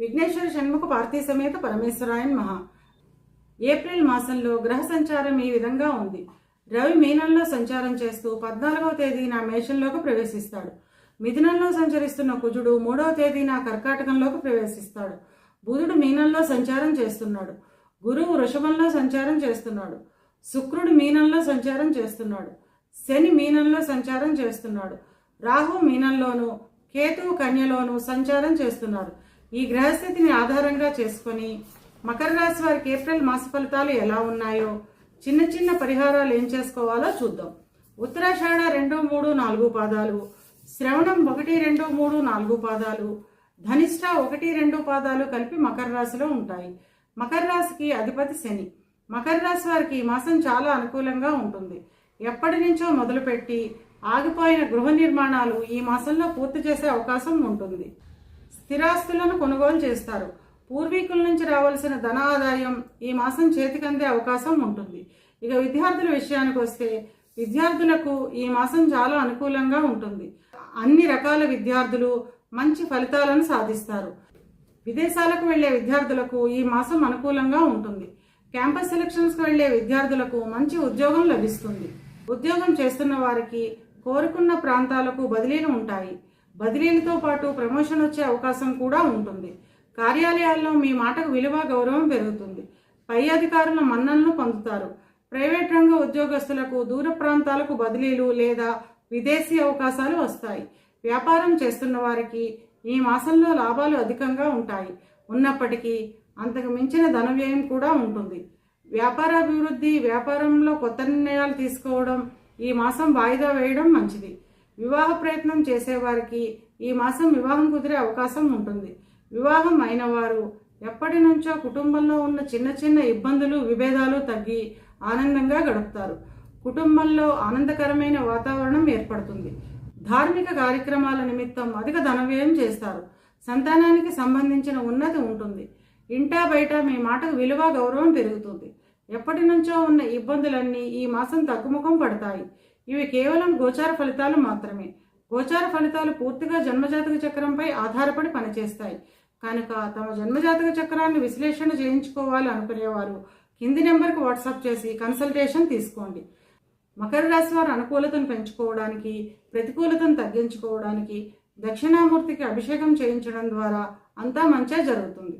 విఘ్నేశ్వర షణ్ముఖ పార్థీ సమేత పరమేశ్వరాయన్ మహా. ఏప్రిల్ మాసంలో గ్రహ సంచారం ఈ విధంగా ఉంది. రవి మీనంలో సంచారం చేస్తూ పద్నాలుగవ తేదీన మేషంలోకి ప్రవేశిస్తాడు. మిథునంలో సంచరిస్తున్న కుజుడు మూడవ తేదీన కర్కాటకంలోకి ప్రవేశిస్తాడు. బుధుడు మీనంలో సంచారం చేస్తున్నాడు. గురువు వృషభంలో సంచారం చేస్తున్నాడు. శుక్రుడు మీనంలో సంచారం చేస్తున్నాడు. శని మీనంలో సంచారం చేస్తున్నాడు. రాహు మీనంలోను కేతువు కన్యలోను సంచారం చేస్తున్నారు ఈ గ్రహస్థితిని ఆధారంగా చేసుకొని మకర రాశి వారికి ఏప్రిల్ మాస ఫలితాలు ఎలా ఉన్నాయో చిన్న చిన్న పరిహారాలు ఏం చేసుకోవాలో చూద్దాం. ఉత్తరాషాఢ రెండు మూడు నాలుగు పాదాలు శ్రవణం ఒకటి రెండు మూడు నాలుగు పాదాలు ధనిష్ట ఒకటి రెండు పాదాలు కలిపి మకర రాశిలో ఉంటాయి. మకర రాశికి అధిపతి శని. మకర రాశి వారికి ఈ మాసం చాలా అనుకూలంగా ఉంటుంది. ఎప్పటి నుంచో మొదలుపెట్టి ఆగిపోయిన గృహ నిర్మాణాలు ఈ మాసంలో పూర్తి చేసే అవకాశం ఉంటుంది. స్థిరాస్తులను కొనుగోలు చేస్తారు. పూర్వీకుల నుంచి రావాల్సిన ధన ఆదాయం ఈ మాసం చేతికందే అవకాశం ఉంటుంది. ఇక విద్యార్థుల విషయానికి వస్తే విద్యార్థులకు ఈ మాసం చాలా అనుకూలంగా ఉంటుంది. అన్ని రకాల విద్యార్థులు మంచి ఫలితాలను సాధిస్తారు. విదేశాలకు వెళ్ళే విద్యార్థులకు ఈ మాసం అనుకూలంగా ఉంటుంది. క్యాంపస్ సెలక్షన్స్కి వెళ్ళే విద్యార్థులకు మంచి ఉద్యోగం లభిస్తుంది. ఉద్యోగం చేస్తున్న వారికి కోరుకున్న ప్రాంతాలకు బదిలీలు ఉంటాయి. బదిలీలతో పాటు ప్రమోషన్ వచ్చే అవకాశం కూడా ఉంటుంది. కార్యాలయాల్లో మీ మాటకు విలువ గౌరవం పెరుగుతుంది. పై అధికారుల మన్ననలు పొందుతారు. ప్రైవేట్ రంగ ఉద్యోగస్తులకు దూర ప్రాంతాలకు బదిలీలు లేదా విదేశీ అవకాశాలు వస్తాయి. వ్యాపారం చేస్తున్న వారికి ఈ మాసంలో లాభాలు అధికంగా ఉంటాయి. ఉన్నప్పటికీ అంతకు మించిన ధన వ్యయం కూడా ఉంటుంది. వ్యాపారాభివృద్ధి వ్యాపారంలో కొత్త నిర్ణయాలు తీసుకోవడం ఈ మాసం వాయిదా వేయడం మంచిది. వివాహ ప్రయత్నం చేసేవారికి ఈ మాసం వివాహం కుదిరే అవకాశం ఉంటుంది. వివాహం అయిన వారు ఎప్పటి నుంచో కుటుంబంలో ఉన్న చిన్న చిన్న ఇబ్బందులు విభేదాలు తగ్గి ఆనందంగా గడుపుతారు. కుటుంబంలో ఆనందకరమైన వాతావరణం ఏర్పడుతుంది. ధార్మిక కార్యక్రమాల నిమిత్తం అధిక ధన వ్యయం చేస్తారు. సంతానానికి సంబంధించిన ఉన్నతి ఉంటుంది. ఇంటా బయట మీ మాటకు విలువ గౌరవం పెరుగుతుంది. ఎప్పటి నుంచో ఉన్న ఇబ్బందులన్నీ ఈ మాసం తగ్గుముఖం పడతాయి. ఇవి కేవలం గోచార ఫలితాలు మాత్రమే. గోచార ఫలితాలు పూర్తిగా జన్మజాతక చక్రంపై ఆధారపడి పనిచేస్తాయి. కనుక తమ జన్మజాతక చక్రాన్ని విశ్లేషణ చేయించుకోవాలి అనుకునేవారు కింది నెంబర్కి వాట్సాప్ చేసి కన్సల్టేషన్ తీసుకోండి. మకర రాశి వారు అనుకూలతను పెంచుకోవడానికి ప్రతికూలతను తగ్గించుకోవడానికి దక్షిణామూర్తికి అభిషేకం చేయించడం ద్వారా అంతా మంచిగా జరుగుతుంది.